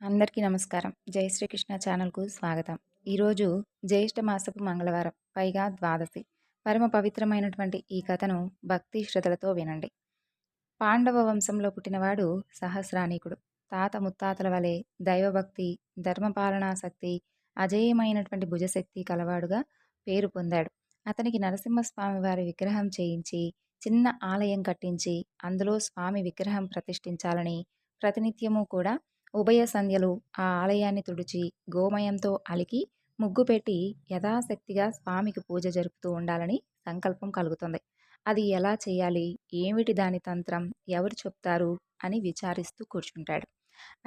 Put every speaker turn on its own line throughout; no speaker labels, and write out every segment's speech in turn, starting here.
అందరికీ నమస్కారం. జై శ్రీకృష్ణ ఛానల్కు స్వాగతం. ఈరోజు జ్యేష్ఠ మాసపు మంగళవారం పైగా ద్వాదశి. పరమ పవిత్రమైనటువంటి ఈ కథను భక్తి శ్రద్ధలతో వినండి. పాండవ వంశంలో పుట్టినవాడు సహస్రానీకుడు. తాత ముత్తాతల వలె దైవభక్తి ధర్మపాలనాశక్తి అజేయమైనటువంటి భుజశక్తి కలవాడుగా పేరు పొందాడు. అతనికి నరసింహస్వామి వారి విగ్రహం చేయించి చిన్న ఆలయం కట్టించి అందులో స్వామి విగ్రహం ప్రతిష్ఠించాలని ప్రతినిత్యము కూడా ఉభయ సంధ్యలు ఆ ఆలయాన్ని తుడిచి గోమయంతో అలికి ముగ్గు పెట్టి యథాశక్తిగా స్వామికి పూజ జరుపుతూ ఉండాలని సంకల్పం కలుగుతుంది. అది ఎలా చేయాలి? ఏమిటి దాని తంత్రం? ఎవరు చెప్తారు? అని విచారిస్తూ కూర్చుంటాడు.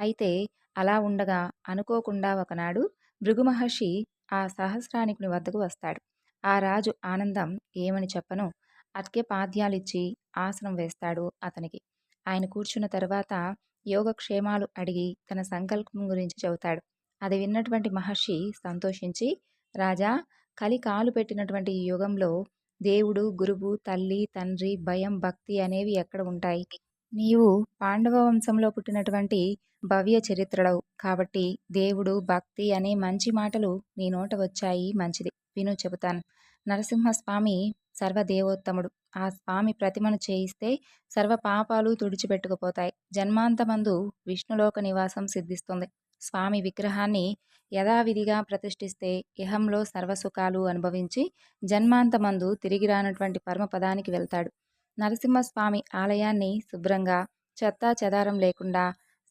అయితే అలా ఉండగా అనుకోకుండా ఒకనాడు భృగు మహర్షి ఆ సహస్రానికుని వద్దకు వస్తాడు. ఆ రాజు ఆనందం ఏమని చెప్పను? అర్ఘ్యపాద్యాలిచ్చి ఆసనం వేస్తాడు అతనికి. ఆయన కూర్చున్న తర్వాత యోగక్షేమాలు అడిగి తన సంకల్పం గురించి చెబుతాడు. అది విన్నటువంటి మహర్షి సంతోషించి రాజా కలి కాలు పెట్టినటువంటి ఈ యుగంలో దేవుడు గురువు తల్లి తండ్రి భయం భక్తి అనేవి ఎక్కడ ఉంటాయి? నీవు పాండవ వంశంలో పుట్టినటువంటి భవ్య చరిత్రడవు కాబట్టి దేవుడు భక్తి అనే మంచి మాటలు నీ నోట వచ్చాయి మంచిది. విను చెబుతాను. నరసింహస్వామి సర్వదేవోత్తముడు. ఆ స్వామి ప్రతిమను చేయిస్తే సర్వ పాపాలు తుడిచిపెట్టుకుపోతాయి. జన్మాంతమందు విష్ణులోక నివాసం సిద్ధిస్తుంది. స్వామి విగ్రహాన్ని యథావిధిగా ప్రతిష్ఠిస్తే ఇహంలో సర్వసుఖాలు అనుభవించి జన్మాంతమందు తిరిగి రానటువంటి పరమపదానికి వెళ్తాడు. నరసింహస్వామి ఆలయాన్ని శుభ్రంగా చెత్తా చెదారం లేకుండా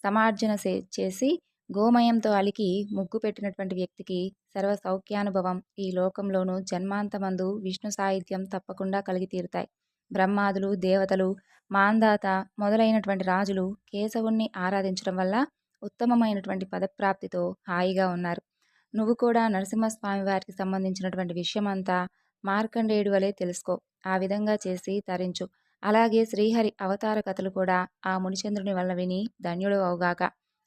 సమార్జన చేసి గోమయంతో అలికి ముగ్గు పెట్టినటువంటి వ్యక్తికి సర్వ సౌఖ్యానుభవం ఈ లోకంలోనూ జన్మాంతమందు విష్ణు సాహిత్యం తప్పకుండా కలిగి తీరుతాయి. బ్రహ్మాదులు దేవతలు మాందాత మొదలైనటువంటి రాజులు కేశవుణ్ణి ఆరాధించడం వల్ల ఉత్తమమైనటువంటి పదప్రాప్తితో హాయిగా ఉన్నారు. నువ్వు కూడా నరసింహస్వామి వారికి సంబంధించినటువంటి విషయమంతా మార్కండేయుడు వలె తెలుసుకో. ఆ విధంగా చేసి తరించు. అలాగే శ్రీహరి అవతార కథలు కూడా ఆ మునిచంద్రుని వల్ల విని ధన్యుడు అవుగాక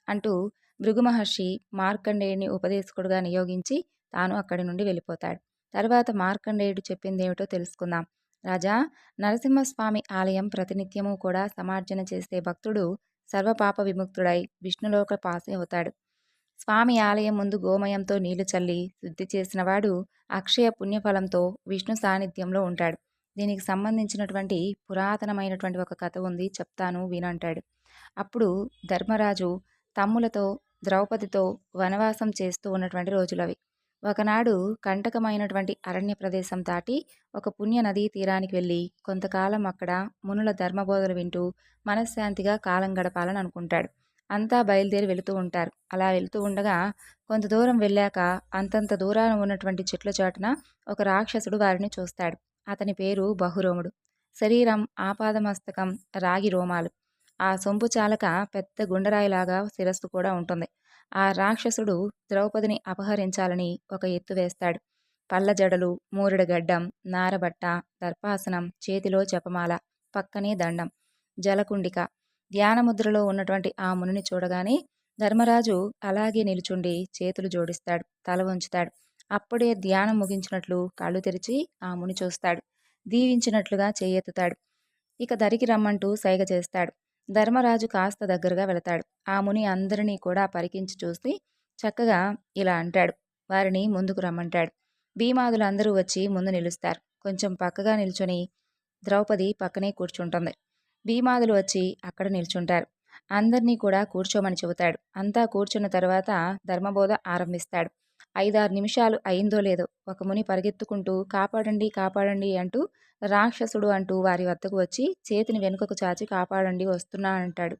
అంటూ భృగు మహర్షి మార్కండేయుడిని ఉపదేశకుడుగా నియోగించి తాను అక్కడి నుండి వెళ్ళిపోతాడు. తర్వాత మార్కండేయుడు చెప్పిందేమిటో తెలుసుకుందాం. రాజా నరసింహస్వామి ఆలయం ప్రతినిత్యము కూడా సమార్జన చేసే భక్తుడు సర్వపాప విముక్తుడై విష్ణులోక పాసే అవుతాడు. స్వామి ఆలయం ముందు గోమయంతో నీళ్ళు చల్లి శుద్ధి చేసినవాడు అక్షయ పుణ్యఫలంతో విష్ణు సాన్నిధ్యంలో ఉంటాడు. దీనికి సంబంధించినటువంటి పురాతనమైనటువంటి ఒక కథ ఉంది చెప్తాను వినంటాడు. అప్పుడు ధర్మరాజు తమ్ములతో ద్రౌపదితో వనవాసం చేస్తూ ఉన్నటువంటి రోజులవి. ఒకనాడు కంటకమైనటువంటి అరణ్య ప్రదేశం దాటి ఒక పుణ్య నదీ తీరానికి వెళ్ళి కొంతకాలం అక్కడ మునుల ధర్మబోధలు వింటూ మనశ్శాంతిగా కాలం గడపాలని అనుకుంటాడు. అంతా బయలుదేరి వెళుతూ ఉంటారు. అలా వెళుతూ ఉండగా కొంత దూరం వెళ్ళాక అంతంత దూరాన ఉన్నటువంటి చెట్ల చాటున ఒక రాక్షసుడు వారిని చూస్తాడు. అతని పేరు బహురోముడు. శరీరం ఆపాదమస్తకం రాగి రోమాలు. ఆ సొంపు చాలక పెద్ద గుండరాయిలాగా శిరస్సు కూడా ఉంటుంది. ఆ రాక్షసుడు ద్రౌపదిని అపహరించాలని ఒక ఎత్తు వేస్తాడు. పళ్ళ జడలు మూరెడు గడ్డం నారబట్ట దర్పాసనం చేతిలో జపమాల పక్కనే దండం జలకుండిక. ధ్యానముద్రలో ఉన్నటువంటి ఆ మునిని చూడగానే ధర్మరాజు అలాగే నిలుచుండి చేతులు జోడిస్తాడు తల వంచుతాడు. అప్పుడే ధ్యానం ముగించినట్లు కళ్ళు తెరిచి ఆ ముని చూస్తాడు. దీవించినట్లుగా చేయెత్తుతాడు. ఇక దరికి రమ్మంటూ సైగ చేస్తాడు. ధర్మరాజు కాస్త దగ్గరగా వెళతాడు. ఆ ముని అందరినీ కూడా పరికించి చూసి చక్కగా ఇలా అంటాడు. వారిని ముందుకు రమ్మంటాడు. భీమాదులందరూ వచ్చి ముందు నిలుస్తారు. కొంచెం పక్కగా నిల్చొని ద్రౌపది పక్కనే కూర్చుంటుంది. భీమాదులు వచ్చి అక్కడ నిల్చుంటారు. అందరినీ కూడా కూర్చోమని చెబుతాడు. అంతా కూర్చున్న తర్వాత ధర్మబోధ ఆరంభిస్తాడు. ఐదారు నిమిషాలు అయిందో లేదో ఒక ముని పరిగెత్తుకుంటూ కాపాడండి కాపాడండి అంటూ రాక్షసుడు అంటూ వారి వద్దకు వచ్చి చేతిని వెనుకకు చాచి కాపాడండి వస్తున్నా అంటాడు.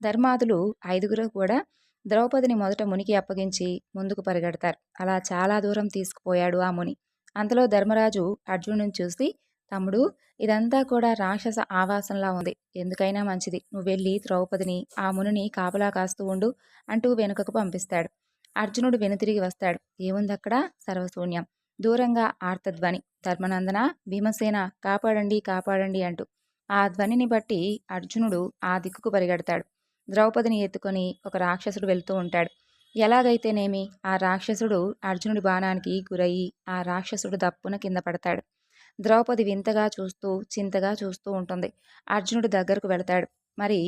ధర్మాదులు ఐదుగురు కూడా ద్రౌపదిని మొదట మునికి అప్పగించి ముందుకు పరిగెడతారు. అలా చాలా దూరం తీసుకుపోయాడు ఆ ముని. అంతలో ధర్మరాజు అర్జునుని చూసి తమ్ముడు ఇదంతా కూడా రాక్షస ఆవాసంలా ఉంది. ఎందుకైనా మంచిది. నువ్వు వెళ్ళి ద్రౌపదిని ఆ మునిని కాపలా కాస్తూ ఉండు అంటూ వెనుకకు పంపిస్తాడు. అర్జునుడు వెనుతిరిగి వస్తాడు. ఏముందక్కడ? సర్వశూన్యం. దూరంగా ఆర్తధ్వని. ధర్మనందన? భీమసేన? కాపాడండి కాపాడండి అంటూ. ఆ ధ్వనిని బట్టి అర్జునుడు ఆ దిక్కుకు పరిగెడతాడు. ద్రౌపదిని ఎత్తుకొని ఒక రాక్షసుడు వెళ్తూ ఉంటాడు. ఎలాగైతేనేమి? ఆ రాక్షసుడు అర్జునుడి బాణానికి గురయ్యి ఆ రాక్షసుడు దప్పున కింద పడతాడు. ద్రౌపది వింతగా చూస్తూ చింతగా చూస్తూ ఉంటుంది. అర్జునుడు దగ్గరకు వెళతాడు. మరి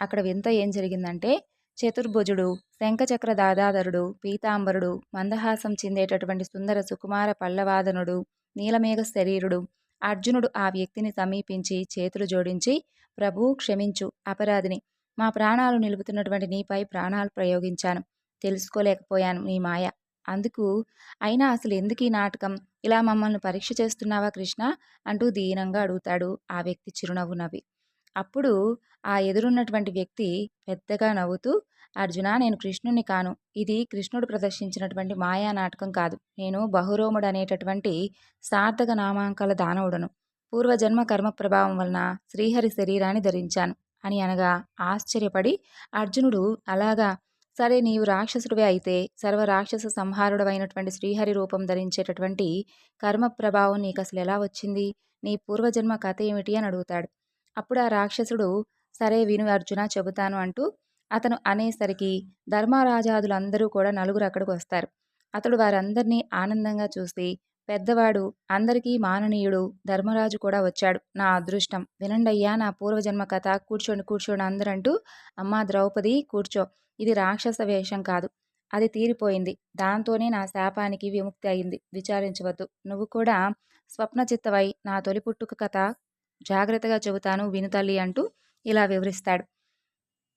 అక్కడ వింత ఏం జరిగిందంటే చతుర్భుజుడు శంఖచక్ర దాదాధరుడు పీతాంబరుడు మందహాసం చెందేటటువంటి సుందర సుకుమార పల్లవాదనుడు నీలమేఘ శరీరుడు. అర్జునుడు ఆ వ్యక్తిని సమీపించి చేతులు జోడించి ప్రభు క్షమించు అపరాధిని. మా ప్రాణాలు నిలుపుతున్నటువంటి నీపై ప్రాణాలు ప్రయోగించాను. తెలుసుకోలేకపోయాను నీ మాయ. అందుకు అయినా అసలు ఎందుకు ఈ నాటకం? ఇలా మమ్మల్ని పరీక్ష చేస్తున్నావా కృష్ణ? అంటూ దీనంగా అడుగుతాడు ఆ వ్యక్తి చిరునవ్వు నవ్వి. అప్పుడు ఆ ఎదురున్నటువంటి వ్యక్తి పెద్దగా నవ్వుతూ అర్జున నేను కృష్ణుని కాను. ఇది కృష్ణుడు ప్రదర్శించినటువంటి మాయా నాటకం కాదు. నేను బహురోముడు అనేటటువంటి సార్థక నామాంకాల దానవుడను. పూర్వజన్మ కర్మ ప్రభావం వలన శ్రీహరి శరీరాన్ని ధరించాను అని అనగా ఆశ్చర్యపడి అర్జునుడు అలాగా. సరే నీవు రాక్షసుడివే అయితే సర్వ రాక్షస సంహారుడవైనటువంటి శ్రీహరి రూపం ధరించేటటువంటి కర్మ ప్రభావం నీకు అసలు ఎలా వచ్చింది? నీ పూర్వజన్మ కథ ఏమిటి అని అడుగుతాడు. అప్పుడు ఆ రాక్షసుడు సరే విను అర్జున చెబుతాను అంటూ అతను అనేసరికి ధర్మరాజాదులందరూ కూడా నలుగురు అక్కడికి వస్తారు. అతడు వారందరినీ ఆనందంగా చూసి పెద్దవాడు అందరికీ మాననీయుడు ధర్మరాజు కూడా వచ్చాడు. నా అదృష్టం. వినండయ్యా నా పూర్వజన్మ కథ. కూర్చోండి కూర్చోండి అందరంటూ అమ్మా ద్రౌపది కూర్చో. ఇది రాక్షస వేషం కాదు. అది తీరిపోయింది. దాంతోనే నా శాపానికి విముక్తి అయింది. విచారించవద్దు. నువ్వు కూడా స్వప్న చిత్తవై నా తొలి పుట్టుక కథ జాగ్రత్తగా చెబుతాను వినుతల్లి అంటూ ఇలా వివరిస్తాడు.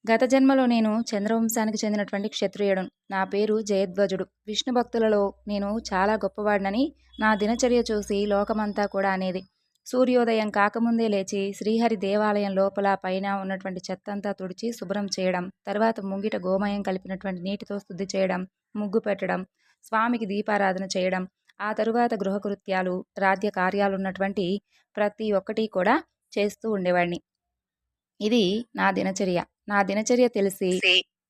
గత జన్మలో నేను చంద్రవంశానికి చెందినటువంటి క్షత్రియుడు. నా పేరు జయధ్వజుడు. విష్ణు భక్తులలో నేను చాలా గొప్పవాడినని నా దినచర్య చూసి లోకమంతా కూడా అనేది. సూర్యోదయం కాకముందే లేచి శ్రీహరి దేవాలయం లోపల పైన ఉన్నటువంటి చెత్తంతా తుడిచి శుభ్రం చేయడం తర్వాత ముంగిట గోమయం కలిపినటువంటి నీటితో శుద్ధి చేయడం ముగ్గు పెట్టడం స్వామికి దీపారాధన చేయడం ఆ తరువాత గృహకృత్యాలు రాజ్య కార్యాలు ఉన్నటువంటి ప్రతి ఒక్కటి కూడా చేస్తూ ఉండేవాడిని. ఇది నా దినచర్య. నా దినచర్య తెలిసి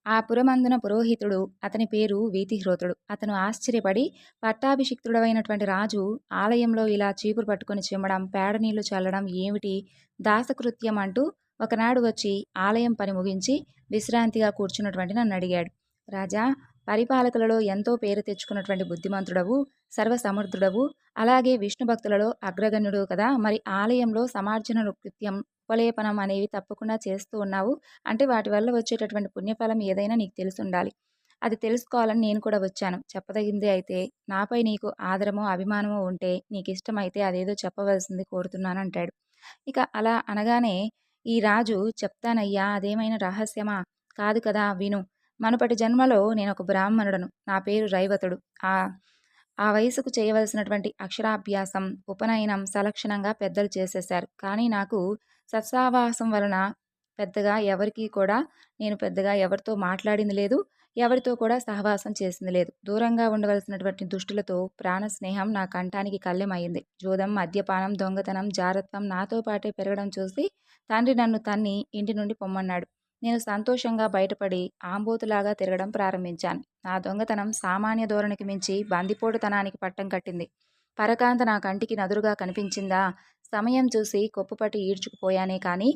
ఆ పురమందున పురోహితుడు అతని పేరు వీతిహ్రోతుడు. అతను ఆశ్చర్యపడి పట్టాభిషిక్తుడమైనటువంటి రాజు ఆలయంలో ఇలా చీపురు పట్టుకొని చిమ్మడం పేడ నీళ్ళు చల్లడం ఏమిటి? దాసకృత్యం అంటూ ఒకనాడు వచ్చి ఆలయం పని ముగించి విశ్రాంతిగా కూర్చున్నటువంటి నన్ను అడిగాడు. రాజా పరిపాలకులలో ఎంతో పేరు తెచ్చుకున్నటువంటి బుద్ధిమంతుడవు సర్వసమర్థుడవు. అలాగే విష్ణు భక్తులలో అగ్రగణ్యుడు కదా. మరి ఆలయంలో సమార్జన కృత్యం ఉపలేపనం అనేవి తప్పకుండా చేస్తూ ఉన్నావు. అంటే వాటి వల్ల వచ్చేటటువంటి పుణ్యఫలం ఏదైనా నీకు తెలిసి ఉండాలి అది తెలుసుకోవాలని నేను కూడా వచ్చాను. చెప్పదగింది అయితే నాపై నీకు ఆదరమో అభిమానమో ఉంటే నీకు ఇష్టమైతే అదేదో చెప్పవలసింది కోరుతున్నాను అంటాడు. ఇక అలా అనగానే ఈ రాజు చెప్తానయ్యా అదేమైనా రహస్యమా? కాదు కదా విను. మనపటి జన్మలో నేను ఒక బ్రాహ్మణుడను. నా పేరు రైవతుడు. ఆ ఆ వయసుకు చేయవలసినటువంటి అక్షరాభ్యాసం ఉపనయనం సలక్షణంగా పెద్దలు చేసేశారు. కానీ నాకు సత్సావాసం వలన పెద్దగా ఎవరికి కూడా నేను పెద్దగా ఎవరితో మాట్లాడింది లేదు ఎవరితో కూడా సహవాసం చేసింది లేదు. దూరంగా ఉండవలసినటువంటి దుష్టులతో ప్రాణ స్నేహం నా కంఠానికి కళ్ళెమయ్యింది జోదం మద్యపానం దొంగతనం జారత్వం నాతో పాటే పెరగడం చూసి తండ్రి నన్ను తన్ని ఇంటి నుండి పొమ్మన్నాడు. నేను సంతోషంగా బయటపడి ఆంబోతులాగా తిరగడం ప్రారంభించాను. నా దొంగతనం సామాన్య ధోరణికి మించి బందిపోటుతనానికి పట్టం కట్టింది. పరకాంత నా కంటికి నదురుగా కనిపించిందా? సమయం చూసి కొప్పుపట్టి ఈడ్చుకుపోయానే కానీ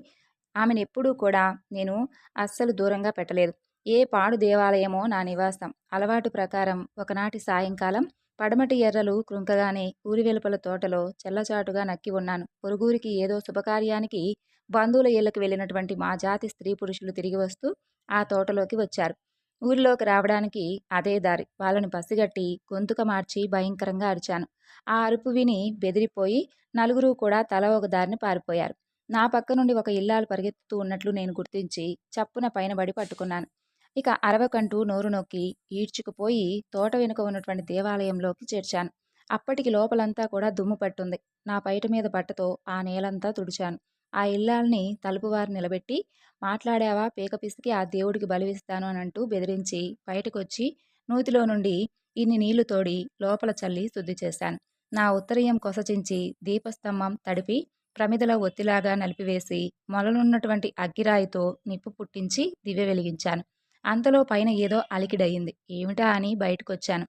ఆమెను ఎప్పుడూ కూడా నేను అస్సలు దూరంగా పెట్టలేదు. ఏ పాడు దేవాలయమో నా నివాసం. అలవాటు ప్రకారం ఒకనాటి సాయంకాలం పడమటి ఎర్రలు కృంకగానే ఊరి వెలుపల తోటలో చెల్లచాటుగా నక్కి ఉన్నాను. పొరుగురికి ఏదో శుభకార్యానికి బంధువుల ఇళ్ళకు వెళ్ళినటువంటి మా జాతి స్త్రీ పురుషులు తిరిగి వస్తూ ఆ తోటలోకి వచ్చారు. ఊరిలోకి రావడానికి అదే దారి. వాళ్ళని పసిగట్టి గొంతుక మార్చి భయంకరంగా అరిచాను. ఆ అరుపు విని బెదిరిపోయి నలుగురు కూడా తల ఒక దారిని పారిపోయారు. నా పక్క నుండి ఒక ఇల్లాలు పరిగెత్తుతూ ఉన్నట్లు నేను గుర్తించి చప్పున పైనబడి పట్టుకున్నాను. ఇక అరవకంటూ నోరు నొక్కి ఈడ్చుకుపోయి తోట వెనుక ఉన్నటువంటి దేవాలయంలోకి చేర్చాను. అప్పటికి లోపలంతా కూడా దుమ్ము పట్టుంది. నా పైట మీద బట్టతో ఆ నేలంతా తుడిచాను. ఆ ఇల్లాల్ని తలుపువారు నిలబెట్టి మాట్లాడావా? పీక పిసికి ఆ దేవుడికి బలివిస్తాను అని అంటూ బెదిరించి బయటకొచ్చి నూతిలో నుండి ఇన్ని నీళ్ళు తోడి లోపల చల్లి శుద్ధి చేశాను. నా ఉత్తరీయం కొసచించి దీపస్తంభం తడిపి ప్రమిదల ఒత్తిలాగా నలిపివేసి మొలనున్నటువంటి అగ్గిరాయితో నిప్పు పుట్టించి దివ్య వెలిగించాను. అంతలో పైన ఏదో అలికిడయింది. ఏమిటా అని బయటకొచ్చాను.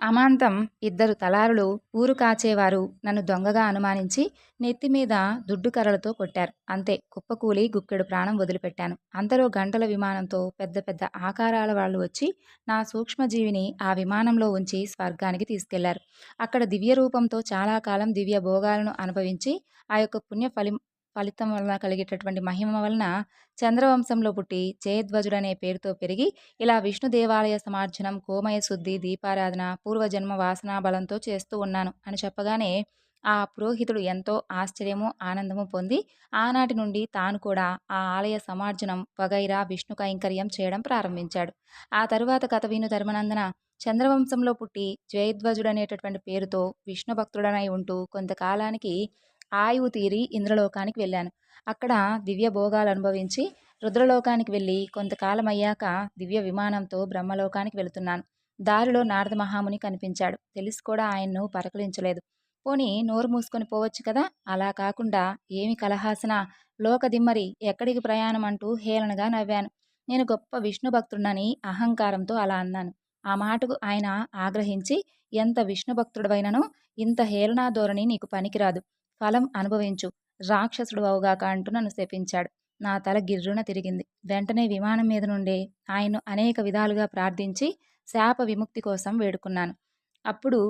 అమాంతం ఇద్దరు తలారులు ఊరు కాచేవారు. నన్ను దొంగగా అనుమానించి నెత్తి మీద దుడ్డు కర్రలతో కొట్టారు. అంతే కుప్పకూలి గుక్కెడు ప్రాణం వదిలిపెట్టాను. అంతలో గంటల విమానంతో పెద్ద పెద్ద ఆకారాల వాళ్ళు వచ్చి నా సూక్ష్మజీవిని ఆ విమానంలో ఉంచి స్వర్గానికి తీసుకెళ్ళారు. అక్కడ దివ్య రూపంతో చాలా కాలం దివ్య భోగాలను అనుభవించి ఆ యొక్క పుణ్య ఫలి ఫలితం వలన కలిగేటటువంటి మహిమ వలన చంద్రవంశంలో పుట్టి జయధ్వజుడనే పేరుతో పెరిగి ఇలా విష్ణు దేవాలయ సమార్జనం కోమయ శుద్ధి దీపారాధన పూర్వజన్మ వాసనా బలంతో చేస్తూ ఉన్నాను. అని చెప్పగానే ఆ పురోహితుడు ఎంతో ఆశ్చర్యము ఆనందము పొంది ఆనాటి నుండి తాను కూడా ఆ ఆలయ సమార్జనం వగైరా విష్ణు కైంకర్యం చేయడం ప్రారంభించాడు. ఆ తరువాత కథ విను ధర్మనందన చంద్రవంశంలో పుట్టి జయధ్వజుడనేటటువంటి పేరుతో విష్ణు భక్తుడనై ఉంటూ కొంతకాలానికి ఆయువు తీరి ఇంద్రలోకానికి వెళ్ళాను. అక్కడ దివ్య భోగాలు అనుభవించి రుద్రలోకానికి వెళ్ళి కొంతకాలం అయ్యాక దివ్య విమానంతో బ్రహ్మలోకానికి వెళుతున్నాను. దారిలో నారద మహాముని కనిపించాడు. తెలిసి కూడా ఆయన్ను పరకలించలేదు పోనీ నోరు మూసుకొని పోవచ్చు కదా? అలా కాకుండా ఏమి కలహాసన? లోకదిమ్మరి ఎక్కడికి ప్రయాణం అంటూ హేళనగా నవ్వాను. నేను గొప్ప విష్ణు భక్తుడనని అహంకారంతో అలా అన్నాను. ఆ మాటకు ఆయన ఆగ్రహించి ఎంత విష్ణు భక్తుడవైనను ఇంత హేళనా ధోరణి నీకు పనికిరాదు. ఫలం అనుభవించు. రాక్షసుడు అవుగాక అంటూ నన్ను శపించాడు. నా తల గిర్రున తిరిగింది. వెంటనే విమానం మీద నుండే ఆయన్ను అనేక విధాలుగా ప్రార్థించి శాప విముక్తి కోసం వేడుకున్నాను. అప్పుడు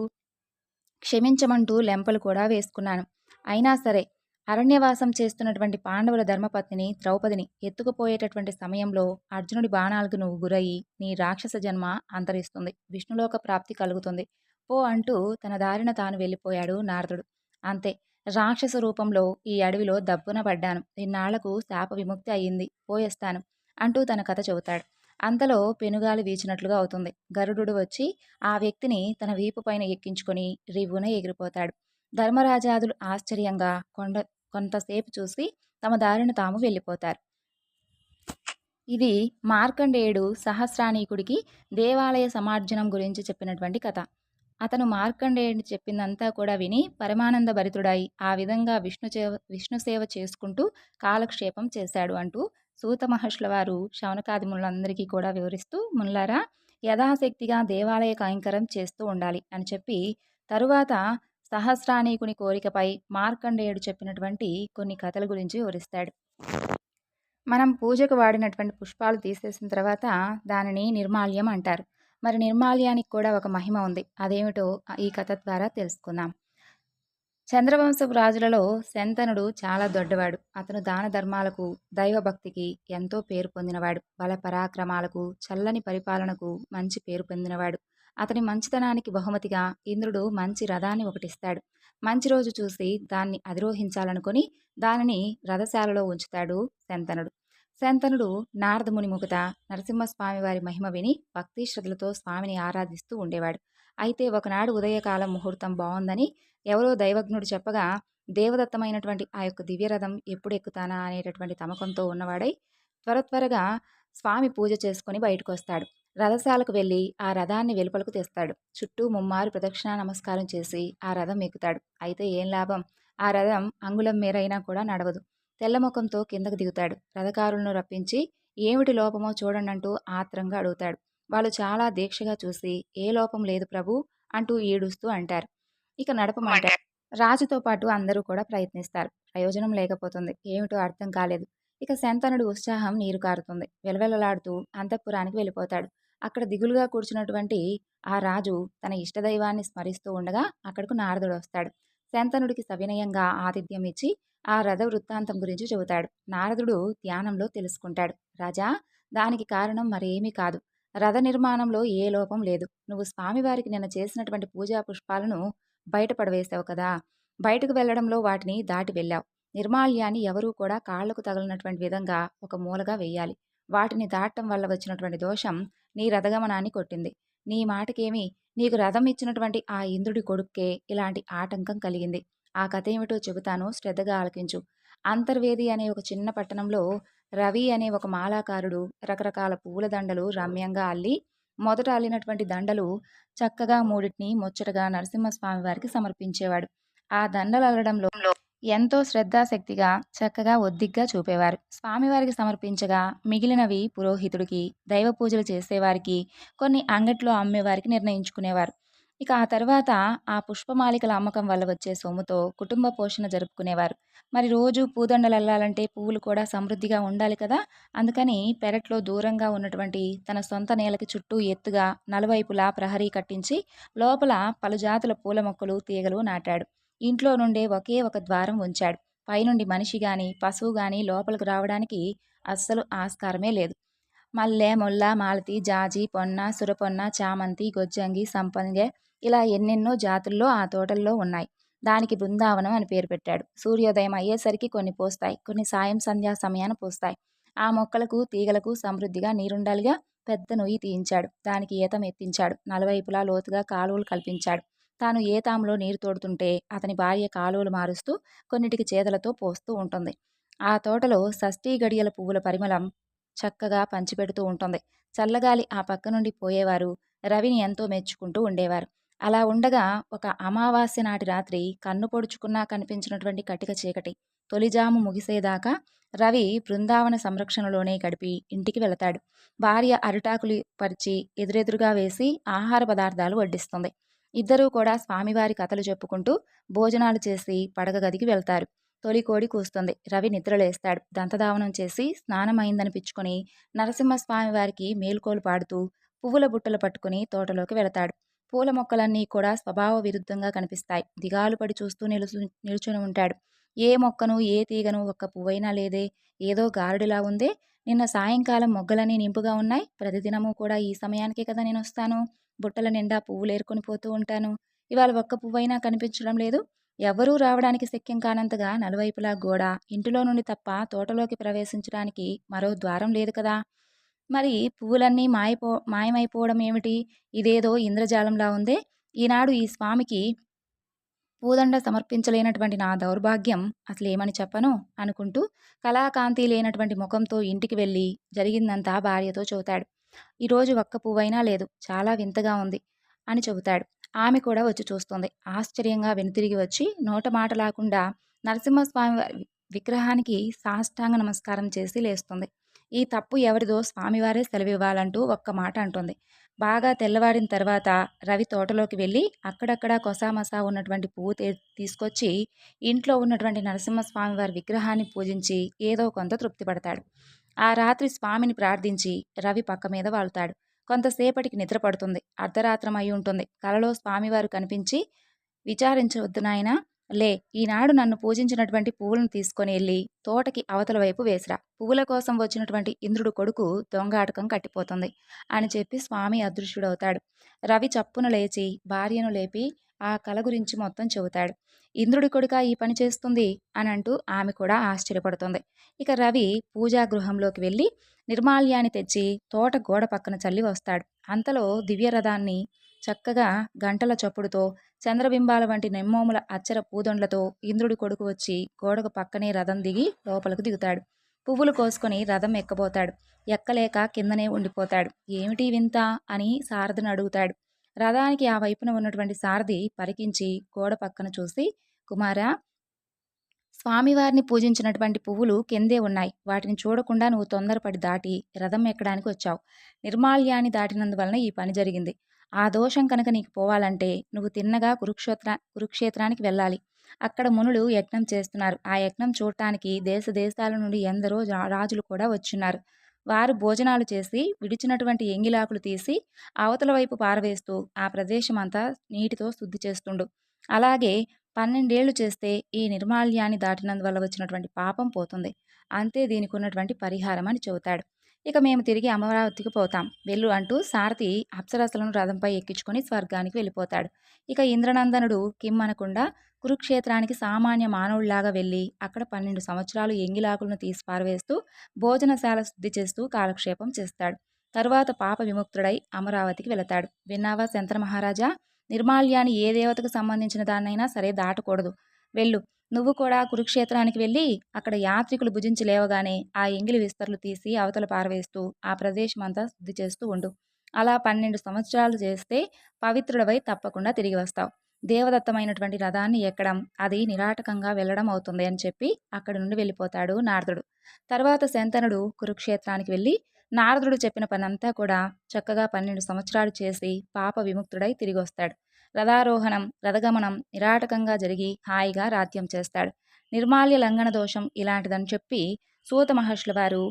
క్షమించమంటూ లెంపలు కూడా వేసుకున్నాను. అయినా సరే అరణ్యవాసం చేస్తున్నటువంటి పాండవుల ధర్మపత్నిని ద్రౌపదిని ఎత్తుకుపోయేటటువంటి సమయంలో అర్జునుడి బాణాలకు నువ్వు గురయ్యి నీ రాక్షస జన్మ అంతరిస్తుంది. విష్ణులోక ప్రాప్తి కలుగుతుంది. పో అంటూ తన దారిన తాను వెళ్ళిపోయాడు నారదుడు. అంతే. రాక్షస రూపంలో ఈ అడవిలో దబ్బున పడ్డాను. ఇన్నాళ్ళకు శాప విముక్తి అయ్యింది. పోయేస్తాను అంటూ తన కథ చెబుతాడు. అంతలో పెనుగాలి వీచినట్లుగా అవుతుంది. గరుడు వచ్చి ఆ వ్యక్తిని తన వీపు పైన ఎక్కించుకొని రివ్వున ఎగిరిపోతాడు. ధర్మరాజాదులు ఆశ్చర్యంగా కొండ కొంతసేపు చూసి తమ దారిన తాము వెళ్ళిపోతారు. ఇది మార్కండేయుడు సహస్రానీకుడికి దేవాలయ సమార్జనం గురించి చెప్పినటువంటి కథ. అతను మార్కండేయుడిని చెప్పిందంతా కూడా విని పరమానంద భరితుడై ఆ విధంగా విష్ణు చేవ విష్ణు సేవ చేసుకుంటూ కాలక్షేపం చేశాడు అంటూ సూత మహర్షుల వారు శౌనకాదిములందరికీ కూడా వివరిస్తూ ముల్లారా యథాశక్తిగా దేవాలయ కైంకరం చేస్తూ ఉండాలి అని చెప్పి తరువాత సహస్రానీకుని కోరికపై మార్కండేయుడు చెప్పినటువంటి కొన్ని కథల గురించి వివరిస్తాడు. మనం పూజకు వాడినటువంటి పుష్పాలు తీసేసిన తర్వాత దానిని నిర్మాల్యం అంటారు. మరి నిర్మాల్యానికి కూడా ఒక మహిమ ఉంది. అదేమిటో ఈ కథ ద్వారా తెలుసుకుందాం. చంద్రవంశపు రాజులలో శంతనుడు చాలా దొడ్డవాడు. అతను దాన ధర్మాలకు దైవభక్తికి ఎంతో పేరు పొందినవాడు. బల పరాక్రమాలకు చల్లని పరిపాలనకు మంచి పేరు పొందినవాడు. అతని మంచితనానికి బహుమతిగా ఇంద్రుడు మంచి రథాన్ని ఒకటిస్తాడు. మంచి రోజు చూసి దాన్ని అధిరోహించాలనుకుని దానిని రథశాలలో ఉంచుతాడు శంతనుడు. శంతనుడు నారదముని ముఖత నరసింహస్వామి వారి మహిమ విని భక్తి శ్రద్ధలతో స్వామిని ఆరాధిస్తూ ఉండేవాడు. అయితే ఒకనాడు ఉదయకాలం ముహూర్తం బాగుందని ఎవరో దైవజ్ఞుడు చెప్పగా దేవదత్తమైనటువంటి ఆ యొక్క దివ్యరథం ఎప్పుడు ఎక్కుతానా అనేటటువంటి తమకంతో ఉన్నవాడై త్వర త్వరగా స్వామి పూజ చేసుకుని బయటకు వస్తాడు రథశాలకు వెళ్ళి ఆ రథాన్ని వెలుపలకు తెస్తాడు. చుట్టూ ముమ్మారు ప్రదక్షిణా నమస్కారం చేసి ఆ రథం ఎక్కుతాడు. అయితే ఏం లాభం? ఆ రథం అంగుళం మేరైనా కూడా నడవదు. తెల్లముఖంతో కిందకు దిగుతాడు. రథకారులను రప్పించి ఏమిటి లోపమో చూడండంటూ ఆత్రంగా అడుగుతాడు. వాళ్ళు చాలా దీక్షగా చూసి ఏ లోపం లేదు ప్రభు అంటూ ఈడుస్తూ అంటారు. ఇక నడపమంటారు. రాజుతో పాటు అందరూ కూడా ప్రయత్నిస్తారు. ప్రయోజనం లేకపోతుంది. ఏమిటో అర్థం కాలేదు. ఇక శంతనుడు ఉత్సాహం నీరు కారుతుంది. వెలవెలలాడుతూ అంతఃపురానికి వెళ్ళిపోతాడు. అక్కడ దిగులుగా కూర్చున్నటువంటి ఆ రాజు తన ఇష్టదైవాన్ని స్మరిస్తూ ఉండగా అక్కడకు నారదుడు వస్తాడు. శంతనుడికి సవినయంగా ఆతిథ్యం ఇచ్చి ఆ రథ వృత్తాంతం గురించి చెబుతాడు. నారదుడు ధ్యానంలో తెలుసుకుంటాడు. రాజా దానికి కారణం మరేమీ కాదు. రథ నిర్మాణంలో ఏ లోపం లేదు. నువ్వు స్వామివారికి నిన్న చేసినటువంటి పూజా పుష్పాలను బయటపడవేశావు కదా! బయటకు వెళ్ళడంలో వాటిని దాటి వెళ్ళావు. నిర్మాల్యాన్ని ఎవరూ కూడా కాళ్ళకు తగిలినటువంటి విధంగా ఒక మూలగా వెయ్యాలి వాటిని దాటం వల్ల వచ్చినటువంటి దోషం నీ రథగమనాన్ని కొట్టింది. నీ మాటకేమి నీకు రథం ఇచ్చినటువంటి ఆ ఇంద్రుడి కొడుక్కే ఇలాంటి ఆటంకం కలిగింది. ఆ కథ ఏమిటో చెబుతాను శ్రద్ధగా ఆలకించు. అంతర్వేది అనే ఒక చిన్న పట్టణంలో రవి అనే ఒక మాలాకారుడు రకరకాల పూల దండలు రమ్యంగా అల్లి మొదట అల్లినటువంటి దండలు చక్కగా మూడింటిని ముచ్చటగా నరసింహస్వామి వారికి సమర్పించేవాడు. ఆ దండలు అల్లడంలో ఎంతో శ్రద్ధాశక్తిగా చక్కగా ఒద్దిగ్గా చూపేవారు. స్వామివారికి సమర్పించగా మిగిలినవి పురోహితుడికి దైవ పూజలు చేసేవారికి కొన్ని అంగట్లో అమ్మేవారికి నిర్ణయించుకునేవారు. ఇక ఆ తర్వాత ఆ పుష్పమాలికల అమ్మకం వల్ల వచ్చే సొమ్ముతో కుటుంబ పోషణ జరుపుకునేవారు. మరి రోజు పూదండలు అల్లాలంటే పువ్వులు కూడా సమృద్ధిగా ఉండాలి కదా? అందుకని పెరట్లో దూరంగా ఉన్నటువంటి తన సొంత నేలకి చుట్టూ ఎత్తుగా నలువైపులా ప్రహరీ కట్టించి లోపల పలు జాతుల పూల మొక్కలు తీగలు నాటాడు. ఇంట్లో నుండే ఒకే ఒక ద్వారం ఉంచాడు. పైనుండి మనిషి గాని పశువు గాని లోపలికి రావడానికి అస్సలు ఆస్కారమే లేదు. మల్లె మొల్ల మాలతి జాజి పొన్న సురపొన్న చామంతి గొజ్జంగి సంపంగె ఇలా ఎన్నెన్నో జాతుల్లో ఆ తోటల్లో ఉన్నాయి. దానికి బృందావనం అని పేరు పెట్టాడు. సూర్యోదయం అయ్యేసరికి కొన్ని పోస్తాయి. కొన్ని సాయం సంధ్యా సమయాన పోస్తాయి. ఆ మొక్కలకు తీగలకు సమృద్ధిగా నీరుండాలిగా పెద్ద నొయ్యి తీయించాడు. దానికి ఈతం ఎత్తించాడు. నలువైపులా లోతుగా కాలువలు కల్పించాడు. తాను ఏతాంలో నీరు తోడుతుంటే అతని భార్య కాలువలు మారుస్తూ కొన్నిటికి చేతులతో పోస్తూ ఉంటుంది. ఆ తోటలో షష్ఠీ గడియల పువ్వుల పరిమళం చక్కగా పంచిపెడుతూ ఉంటుంది. చల్లగాలి ఆ పక్క నుండి పోయేవారు రవిని ఎంతో మెచ్చుకుంటూ ఉండేవారు. అలా ఉండగా ఒక అమావాస్య నాటి రాత్రి కన్ను పొడుచుకున్నా కనిపించినటువంటి కటిక చీకటి తొలిజాము ముగిసేదాకా రవి బృందావన సంరక్షణలోనే గడిపి ఇంటికి వెళతాడు. భార్య అరిటాకులు పరిచి ఎదురెదురుగా వేసి ఆహార పదార్థాలు వడ్డిస్తుంది. ఇద్దరూ కూడా స్వామివారి కథలు చెప్పుకుంటూ భోజనాలు చేసి పడగ గదికి వెళ్తారు. తొలి కోడి కూస్తుంది. రవి నిద్రలేస్తాడు. దంతదావనం చేసి స్నానమైందనిపించుకొని నరసింహస్వామివారికి మేల్కోలు పాడుతూ పువ్వుల బుట్టలు పట్టుకుని తోటలోకి వెళతాడు. పూల మొక్కలన్నీ కూడా స్వభావ విరుద్ధంగా కనిపిస్తాయి. దిగాలు పడి చూస్తూ నిలుచు నిలుచుని ఉంటాడు. ఏ మొక్కను ఏ తీగను ఒక్క పువ్వైనా లేదే. ఏదో గారుడిలా ఉందే. నిన్న సాయంకాలం మొగ్గలన్నీ నింపుగా ఉన్నాయి. ప్రతిదినము కూడా ఈ సమయానికే కదా నేను వస్తాను. బుట్టల నిండా పువ్వులు ఏరుకొని పోతూ ఉంటాను. ఇవాళ ఒక్క పువ్వైనా కనిపించడం లేదు. ఎవరూ రావడానికి శక్యం కానంతగా నలువైపులా గోడ ఇంటిలో నుండి తప్ప తోటలోకి ప్రవేశించడానికి మరో ద్వారం లేదు కదా. మరి పువ్వులన్నీ మాయపో మాయమైపోవడం ఏమిటి? ఇదేదో ఇంద్రజాలంలా ఉందే. ఈనాడు ఈ స్వామికి పూదండ సమర్పించలేనటువంటి నా దౌర్భాగ్యం అసలు ఏమని చెప్పను? అనుకుంటూ కళాకాంతి లేనటువంటి ముఖంతో ఇంటికి వెళ్ళి జరిగిందంతా భార్యతో చెబుతాడు. ఈరోజు ఒక్క పువ్వైనా లేదు చాలా వింతగా ఉంది అని చెబుతాడు. ఆమె కూడా వచ్చి చూస్తుంది. ఆశ్చర్యంగా వెనుతిరిగి వచ్చి నోట మాట లేకుండా నరసింహస్వామి విగ్రహానికి సాష్టాంగ నమస్కారం చేసి లేస్తుంది. ఈ తప్పు ఎవరిదో స్వామివారే సెలవివ్వాలంటూ ఒక్క మాట అంటుంది. బాగా తెల్లవారిన తర్వాత రవి తోటలోకి వెళ్ళి అక్కడక్కడ కొసామసా ఉన్నటువంటి పువ్వు తీసుకొచ్చి ఇంట్లో ఉన్నటువంటి నరసింహస్వామి వారి విగ్రహాన్ని పూజించి ఏదో కొంత తృప్తి పడతాడు. ఆ రాత్రి స్వామిని ప్రార్థించి రవి పక్క మీద వాళ్తాడు. కొంతసేపటికి నిద్ర పడుతుంది. అర్ధరాత్రం అయి ఉంటుంది. కలలో స్వామివారు కనిపించి విచారించవద్దు నాయన లే ఈనాడు నన్ను పూజించినటువంటి పువ్వులను తీసుకొని వెళ్ళి తోటకి అవతల వైపు వేసిరా. పువ్వుల కోసం వచ్చినటువంటి ఇంద్రుడు కొడుకు దొంగాటకం కట్టిపోతుంది. అని చెప్పి స్వామి అదృశ్యుడవుతాడు. రవి చప్పున లేచి భార్యను లేపి ఆ కళ గురించి మొత్తం చెబుతాడు. ఇంద్రుడి కొడుక ఈ పని చేస్తుంది? అని అంటూ ఆమె కూడా ఆశ్చర్యపడుతుంది. ఇక రవి పూజా గృహంలోకి వెళ్ళి నిర్మాల్యాన్ని తెచ్చి తోట గోడ పక్కన చల్లి వస్తాడు. అంతలో దివ్యరథాన్ని చక్కగా గంటల చప్పుడుతో చంద్రబింబాల వంటి నెమ్మోముల అచ్చర పూదొండ్లతో ఇంద్రుడి కొడుకు వచ్చి గోడకు పక్కనే రథం దిగి లోపలికి దిగుతాడు. పువ్వులు కోసుకొని రథం ఎక్కబోతాడు. ఎక్కలేక కిందనే ఉండిపోతాడు. ఏమిటి వింత అని సారథిని అడుగుతాడు. రథానికి ఆ వైపున ఉన్నటువంటి సారథి పరికించి గోడ పక్కన చూసి కుమారా స్వామివారిని పూజించినటువంటి పువ్వులు కిందే ఉన్నాయి. వాటిని చూడకుండా నువ్వు తొందరపడి దాటి రథం ఎక్కడానికి వచ్చావు. నిర్మాల్యాన్ని దాటినందువలన ఈ పని జరిగింది. ఆ దోషం కనుక నీకు పోవాలంటే నువ్వు తిన్నగా కురుక్షేత్ర కురుక్షేత్రానికి వెళ్ళాలి. అక్కడ మునులు యజ్ఞం చేస్తున్నారు. ఆ యజ్ఞం చూడటానికి దేశ దేశాల నుండి ఎందరో రాజులు కూడా వచ్చున్నారు. వారు భోజనాలు చేసి విడిచినటువంటి ఎంగిలాకులు తీసి అవతల వైపు పారవేస్తూ ఆ ప్రదేశం అంతా నీటితో శుద్ధి చేస్తుండు. అలాగే పన్నెండేళ్ళు చేస్తే ఈ నిర్మాల్యాన్ని దాటినందువల్ల వచ్చినటువంటి పాపం పోతుంది. అంతే దీనికి ఉన్నటువంటి పరిహారం అని చెబుతాడు. ఇక మేము తిరిగి అమరావతికి పోతాం. వెళ్ళు అంటూ సారథి అప్సరసలను రథంపై ఎక్కించుకొని స్వర్గానికి వెళ్ళిపోతాడు. ఇక ఇంద్రనందనుడు కిమ్మనకుండా కురుక్షేత్రానికి సామాన్య మానవుళ్ళాగా వెళ్ళి అక్కడ పన్నెండు సంవత్సరాలు ఎంగిలాకులను తీసి పారవేస్తూ భోజనశాల శుద్ధి చేస్తూ కాలక్షేపం చేస్తాడు. తరువాత పాప విముక్తుడై అమరావతికి వెళతాడు. విన్నావా శంతర మహారాజా? నిర్మాల్యాన్ని ఏ దేవతకు సంబంధించిన దాన్నైనా సరే దాటకూడదు. వెళ్ళు. నువ్వు కూడా కురుక్షేత్రానికి వెళ్ళి అక్కడ యాత్రికులు భుజించి లేవగానే ఆ ఎంగిలి విస్తరులు తీసి అవతల పారవేస్తూ ఆ ప్రదేశం అంతా శుద్ధి చేస్తూ ఉండు. అలా పన్నెండు సంవత్సరాలు చేస్తే పవిత్రుడవై తప్పకుండా తిరిగి వస్తావు. దేవదత్తమైనటువంటి రథాన్ని ఎక్కడం అది నిరాటకంగా వెళ్ళడం అవుతుంది అని చెప్పి అక్కడి నుండి వెళ్ళిపోతాడు నారదుడు. తర్వాత శంతనుడు కురుక్షేత్రానికి వెళ్ళి నారదుడు చెప్పిన పనంతా కూడా చక్కగా పన్నెండు సంవత్సరాలు చేసి పాప విముక్తుడై తిరిగి వస్తాడు. రథారోహణం రథగమనం నిరాటకంగా జరిగి హాయిగా రాత్యం చేస్తాడు. నిర్మాల్య లంఘన దోషం ఇలాంటిదని చెప్పి సూత మహర్షుల వారు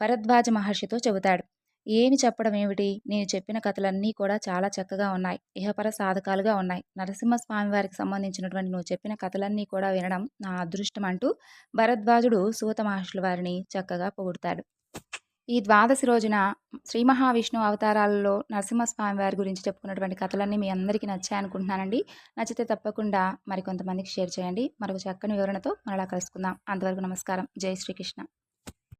భరద్వాజ మహర్షితో చెబుతాడు. ఏమి చెప్పడం ఏమిటి? నేను చెప్పిన కథలన్నీ కూడా చాలా చక్కగా ఉన్నాయి. ఇహపర సాధకాలుగా ఉన్నాయి. నరసింహస్వామి వారికి సంబంధించినటువంటి నువ్వు చెప్పిన కథలన్నీ కూడా వినడం నా అదృష్టం అంటూ భరద్వాజుడు సూత మహర్షుల వారిని చక్కగా పొగుడతాడు. ఈ ద్వాదశి రోజున శ్రీ మహావిష్ణు అవతారాలలో నరసింహస్వామి వారి గురించి చెప్పుకున్నటువంటి కథలన్నీ మీ అందరికీ నచ్చాయనుకుంటున్నానండి నచ్చితే తప్పకుండా మరికొంతమందికి షేర్ చేయండి. మరొక చక్కని వివరణతో మరలా కలుసుకుందాం. అంతవరకు నమస్కారం. జై శ్రీకృష్ణ.